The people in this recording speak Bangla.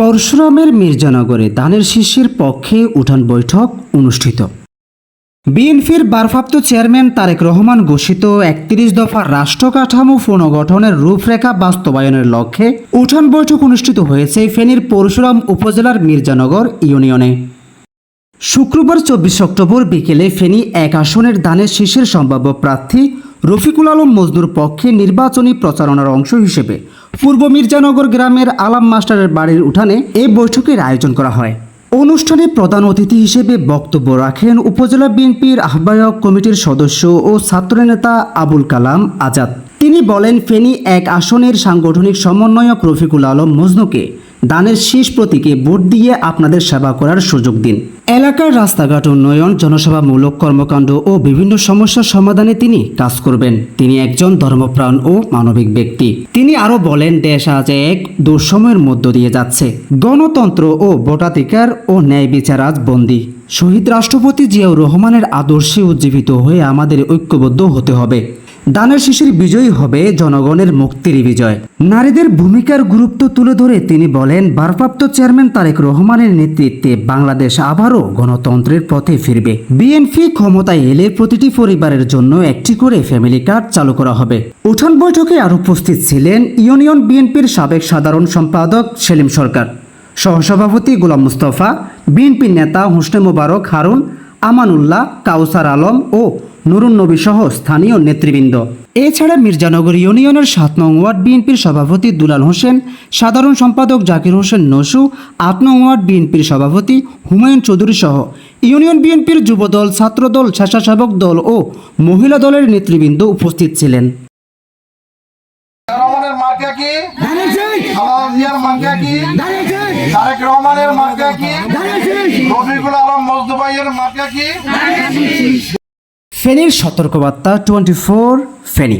পরশুরামের মির্জানগরে দানের শীর্ষের পক্ষে উঠান বৈঠক অনুষ্ঠিত। বিএনপির ভারপ্রাপ্ত চেয়ারম্যান তারেক রহমান ঘোষিত একত্রিশ দফা রাষ্ট্র কাঠামো পুনর্গঠনের রূপরেখা বাস্তবায়নের লক্ষ্যে উঠান বৈঠক অনুষ্ঠিত হয়েছে ফেনীর পরশুরাম উপজেলার মির্জানগর ইউনিয়নে। শুক্রবার চব্বিশ অক্টোবর বিকেলে ফেনী এক আসনের দানের শীর্ষের সম্ভাব্য প্রার্থী রফিকুল আলম মজদুর পক্ষে নির্বাচনী প্রচারণার অংশ হিসেবে পূর্ব মির্জানগর গ্রামের আলাম মাস্টারের বাড়ির উঠানে এই বৈঠকের আয়োজন করা হয়। অনুষ্ঠানে প্রধান অতিথি হিসেবে বক্তব্য রাখেন উপজেলা বিএনপির আহ্বায়ক কমিটির সদস্য ও ছাত্রনেতা আবুল কালাম আজাদ। তিনি বলেন, ফেনী এক আসনের সাংগঠনিক সমন্বয়ক রফিকুল আলম মজনুকে দানের শীষ প্রতীকে ভোট দিয়ে আপনাদের সেবা করার সুযোগ দিন। এলাকার রাস্তাঘাট উন্নয়ন, জনসেবামূলক কর্মকাণ্ড ও বিভিন্ন সমস্যার সমাধানে তিনি কাজ করবেন। তিনি একজন ধর্মপ্রাণ ও মানবিক ব্যক্তি। তিনি আরও বলেন, দেশ আজ এক দুঃসময়ের মধ্য দিয়ে যাচ্ছে। গণতন্ত্র ও ভোটাধিকার ও ন্যায় বিচার আজ বন্দী। শহীদ রাষ্ট্রপতি জিয়াউর রহমানের আদর্শে উজ্জীবিত হয়ে আমাদের ঐক্যবদ্ধ হতে হবে। দানের শিশির বিজয়ী হবে জনগণের মুক্তির বিজয়। নারীদের ভূমিকার গুরুত্ব তুলে ধরে তিনি বলেন, ভারপ্রাপ্ত চেয়ারম্যান তারেক রহমানের নেতৃত্বে বাংলাদেশ আবারও গণতন্ত্রের পথে ফিরবে। বিএনপি ক্ষমতায় এলে প্রতিটি পরিবারের জন্য একটি করে ফ্যামিলি কার্ড চালু করা হবে। উঠান বৈঠকে আর উপস্থিত ছিলেন ইউনিয়ন বিএনপির সাবেক সাধারণ সম্পাদক সেলিম সরকার। সহসভাপতি গোলাম মুস্তফা বিএনপির নেতা হোসনে মোবারক হারুন আমানুল্লাহ কাউসার আলম ও নুরুন নবী সহ স্থানীয় নেতৃবৃন্দ। এছাড়া মির্জানগর ইউনিয়নের সাত নং ওয়ার্ড বিএনপির সভাপতি দুলাল হোসেন সাধারণ সম্পাদক জাকির হোসেন নসু আট নং ওয়ার্ড বিএনপির সভাপতি হুমায়ুন চৌধুরী সহ। ইউনিয়ন বিএনপির যুবদল ছাত্রদল স্বেচ্ছাসেবক দল ও মহিলা দলের নেতৃবৃন্দ উপস্থিত ছিলেন। রহমানের কি? খালেদা কি? তারেক রহমানের মার্কা কি? রফিকুল মজদুবাইয়ের মার্কা কি? ফেনীর সতর্কবার্তা টোয়েন্টি ফোর ফেনী।